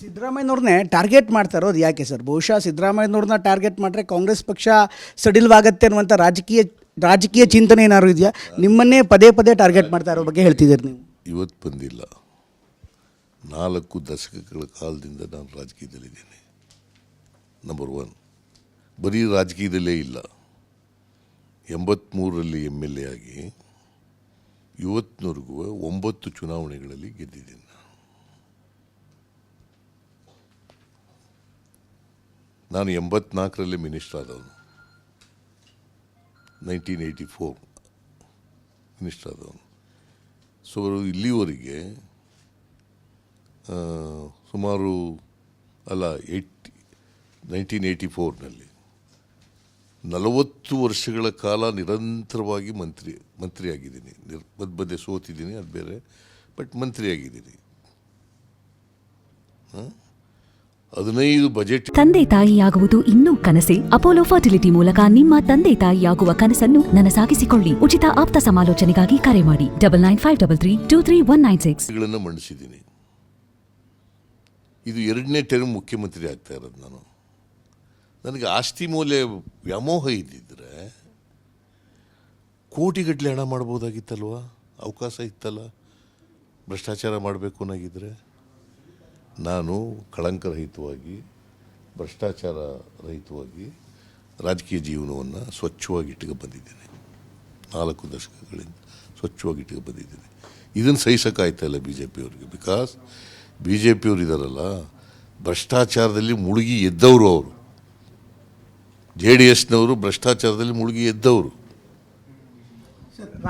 ಸಿದ್ದರಾಮಯ್ಯನವ್ರನ್ನೇ target ಮಾಡ್ತಾ ಇರೋದು ಯಾಕೆ ಸರ್? ಬಹುಶಃ ಸಿದ್ದರಾಮಯ್ಯನವ್ರನ್ನ ಟಾರ್ಗೆಟ್ ಮಾಡಿದ್ರೆ ಕಾಂಗ್ರೆಸ್ ಪಕ್ಷ ಸಡಿಲವಾಗತ್ತೆ ಅನ್ನುವಂಥ ರಾಜಕೀಯ ರಾಜಕೀಯ ಚಿಂತನೆ ಏನಾದ್ರು ಇದೆಯಾ? ನಿಮ್ಮನ್ನೇ ಪದೇ ಪದೇ ಟಾರ್ಗೆಟ್ ಮಾಡ್ತಾ ಇರೋ ಬಗ್ಗೆ ಹೇಳ್ತಿದ್ದೀರಿ ನೀವು. ಇವತ್ತು ಬಂದಿಲ್ಲ. ನಾಲ್ಕು ದಶಕಗಳ ಕಾಲದಿಂದ ನಾನು ರಾಜಕೀಯದಲ್ಲಿದ್ದೇನೆ. ನಂಬರ್ ಒನ್ ಬರೀ ರಾಜಕೀಯದಲ್ಲೇ ಇಲ್ಲ. ಎಂಬತ್ತ್ಮೂರರಲ್ಲಿ ಎಂ ಎಲ್ ಎ ಆಗಿ ಇವತ್ತಿನವರೆಗೂ ಒಂಬತ್ತು ಚುನಾವಣೆಗಳಲ್ಲಿ ಗೆದ್ದಿದ್ದೀನಿ. ನಾನು. ಎಂಬತ್ನಾಲ್ಕರಲ್ಲಿ ಮಿನಿಸ್ಟರ್ ಆದವನು ನೈನ್ಟೀನ್ ಏಯ್ಟಿ ಫೋರ್ ಮಿನಿಸ್ಟರ್ ಆದವನು ಸೊ ಇಲ್ಲಿವರೆಗೆ ಆ, ಸುಮಾರು ಅಲ್ಲ ಏಯ್ಟಿ ನೈನ್ಟೀನ್ ಏಯ್ಟಿ ಫೋರ್ನಲ್ಲಿ ನಲವತ್ತು ವರ್ಷಗಳ ಕಾಲ ನಿರಂತರವಾಗಿ ಮಂತ್ರಿ ಮಂತ್ರಿಯಾಗಿದ್ದೀನಿ ನಿರ್ ಬದ್ ಬದ್ದೆ ಸೋತಿದ್ದೀನಿ ಅದು ಬೇರೆ ಬಟ್ ಮಂತ್ರಿಯಾಗಿದ್ದೀನಿ ಹ? ಹದಿನೈದು ಬಜೆಟ್ ತಂದೆ ತಾಯಿಯಾಗುವುದು ಇನ್ನೂ ಕನಸೆ. ಅಪೋಲೋ ಫರ್ಟಿಲಿಟಿ ಮೂಲಕ ನಿಮ್ಮ ತಂದೆ ತಾಯಿಯಾಗುವ ಕನಸನ್ನು ನನಸಾಗಿಸಿಕೊಳ್ಳಿ. ಉಚಿತ ಆಪ್ತ ಸಮಾಲೋಚನೆಗಾಗಿ ಕರೆ ಮಾಡಿ. Double nine five double three two three one nine ಸಿಕ್ಸ್ಗಳನ್ನು ಮಂಡಿಸಿದ್ದೀನಿ. ಇದು ಎರಡನೇ ಟೈಮ್ ಮುಖ್ಯಮಂತ್ರಿ ಆಗ್ತಾ ಇರೋದು ನಾನು. ನನಗೆ ಆಸ್ತಿ ಮೌಲ್ಯ ವ್ಯಾಮೋಹ ಇದ್ದಿದ್ರೆ ಕೋಟಿಗಟ್ಟಲೆ ಹಣ ಮಾಡ್ಬೋದಾಗಿತ್ತಲ್ವ? ಅವಕಾಶ ಇತ್ತಲ್ಲ? ಭ್ರಷ್ಟಾಚಾರ ಮಾಡಬೇಕು ಅನ್ನೋಗಿದ್ರೆ? ನಾನು ಕಳಂಕರಹಿತವಾಗಿ ಭ್ರಷ್ಟಾಚಾರ ರಹಿತವಾಗಿ ರಾಜಕೀಯ ಜೀವನವನ್ನು ಸ್ವಚ್ಛವಾಗಿ ಇಟ್ಕೊ ಬಂದಿದ್ದೇನೆ. ನಾಲ್ಕು ದಶಕಗಳಿಂದ ಸ್ವಚ್ಛವಾಗಿ ಇಟ್ಕೊ ಬಂದಿದ್ದೀನಿ. ಇದನ್ನು ಸಹಿಸೋಕ್ಕಾಯ್ತಾ ಇಲ್ಲ ಬಿ ಜೆ ಪಿಯವ್ರಿಗೆ ಬಿಕಾಸ್ ಬಿ ಜೆ ಪಿಯವ್ರು ಇದ್ದಾರಲ್ಲ ಭ್ರಷ್ಟಾಚಾರದಲ್ಲಿ ಮುಳುಗಿ ಎದ್ದವರು ಅವರು. ಜೆ ಡಿ ಎಸ್ನವರು ಭ್ರಷ್ಟಾಚಾರದಲ್ಲಿ ಮುಳುಗಿ ಎದ್ದವರು.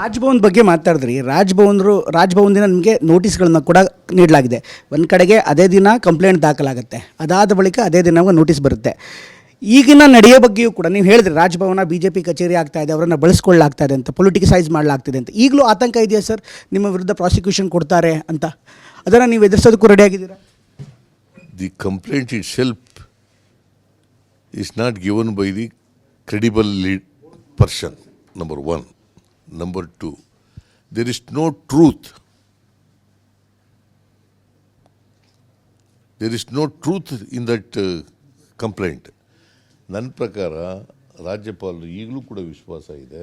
ರಾಜ್ಭವನ್ ಬಗ್ಗೆ ಮಾತಾಡಿದ್ರಿ. ರಾಜ್ಭವನರು ರಾಜ್ಭವನದಿಂದ ನಿಮಗೆ ನೋಟಿಸ್ಗಳನ್ನ ಕೂಡ ನೀಡಲಾಗಿದೆ. ಒಂದು ಕಡೆಗೆ ಅದೇ ದಿನ ಕಂಪ್ಲೇಂಟ್ ದಾಖಲಾಗುತ್ತೆ. ಅದಾದ ಬಳಿಕ ಅದೇ ದಿನ ನೋಟಿಸ್ ಬರುತ್ತೆ. ಈಗಿನ ನಡೆಯ ಬಗ್ಗೆಯೂ ಕೂಡ ನೀವು ಹೇಳಿದ್ರಿ, ರಾಜ್ಭವನ ಬಿ ಜೆ ಪಿ ಕಚೇರಿ ಆಗ್ತಾ ಇದೆ, ಅವರನ್ನು ಬಳಸ್ಕೊಳ್ಳಾಗ್ತಾ ಇದೆ ಅಂತ ಪೊಲಿಟಿಕಸೈಸ್ ಮಾಡಲಾಗ್ತಿದೆ ಅಂತ. ಈಗಲೂ ಆತಂಕ ಇದೆಯಾ ಸರ್? ನಿಮ್ಮ ವಿರುದ್ಧ ಪ್ರಾಸಿಕ್ಯೂಷನ್ ಕೊಡ್ತಾರೆ ಅಂತ. ಅದನ್ನು ನೀವು ಎದುರಿಸೋದಕ್ಕೂ ರೆಡಿ ಆಗಿದ್ದೀರಾ? The complaint itself is not given by the credible lead person number one. Number two, there is no truth. Is no truth in that uh, complaint. ನನ್ನ ಪ್ರಕಾರ ರಾಜ್ಯಪಾಲರು ಈಗಲೂ ಕೂಡ ವಿಶ್ವಾಸ ಇದೆ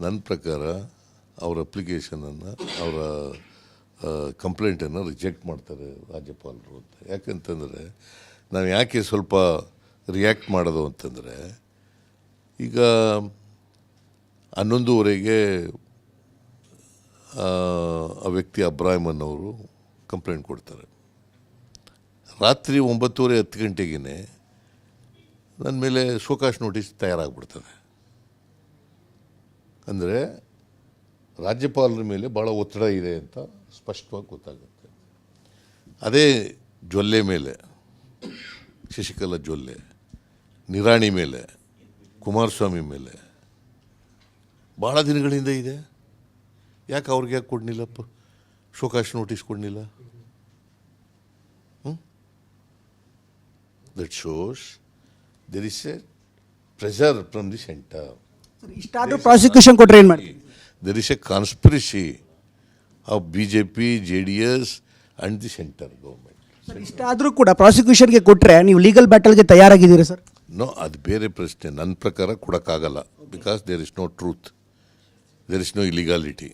ನನ್ನ ಪ್ರಕಾರ ಅವರ ಅಪ್ಲಿಕೇಶನನ್ನು ಅವರ ಕಂಪ್ಲೇಂಟನ್ನು ರಿಜೆಕ್ಟ್ ಮಾಡ್ತಾರೆ ರಾಜ್ಯಪಾಲರು ಅಂತ ಯಾಕಂತಂದರೆ ನಾವು ಯಾಕೆ ಸ್ವಲ್ಪ ರಿಯಾಕ್ಟ್ ಮಾಡೋದು ಅಂತಂದರೆ ಈಗ ಹನ್ನೊಂದುವರೆಗೆ ಆ, ವ್ಯಕ್ತಿ ಅಬ್ರಾಹಿಮನ್ ಅವರು ಕಂಪ್ಲೇಂಟ್ ಕೊಡ್ತಾರೆ. ರಾತ್ರಿ ಒಂಬತ್ತುವರೆ ಹತ್ತು ಗಂಟೆಗೇ ನನ್ನ ಮೇಲೆ ಶೋಕಾಶ್ ನೋಟಿಸ್ ತಯಾರಾಗ್ಬಿಡ್ತದೆ. ಅಂದರೆ ರಾಜ್ಯಪಾಲರ ಮೇಲೆ ಭಾಳ ಒತ್ತಡ ಇದೆ ಅಂತ ಸ್ಪಷ್ಟವಾಗಿ ಗೊತ್ತಾಗುತ್ತೆ. ಅದೇ ಜೊಲ್ಲೆ ಮೇಲೆ ಶಶಿಕಲಾ ಜೊಲ್ಲೆ ನಿರಾಣಿ ಮೇಲೆ ಕುಮಾರಸ್ವಾಮಿ ಮೇಲೆ ಭಾಳ ದಿನಗಳಿಂದ ಇದೆ. ಯಾಕೆ ಅವ್ರಿಗೆ ಯಾಕೆ ಕೊಡಲಿಲ್ಲಪ್ಪ show cause notice ಕೊಡ್ನಿಲ್ಲ? That shows there is a pressure from the centre ಇಷ್ಟಾದರೂ ಪ್ರಾಸಿಕ್ಯೂಷನ್ ಕೊಟ್ಟರೆ ಏನು ಮಾಡಿ B J P J D S and the centre government ಇಷ್ಟಾದರೂ ಕೂಡ ಪ್ರಾಸಿಕ್ಯೂಷನ್ಗೆ ಕೊಟ್ಟರೆ ನೀವು ಲೀಗಲ್ ಬ್ಯಾಟಲ್ಗೆ ತಯಾರಾಗಿದ್ದೀರಾ ಸರ್? ನೋ ಅದು ಬೇರೆ ಪ್ರಶ್ನೆ. ನನ್ನ ಪ್ರಕಾರ ಕೊಡೋಕ್ಕಾಗಲ್ಲ. Because there is no truth there is no illegality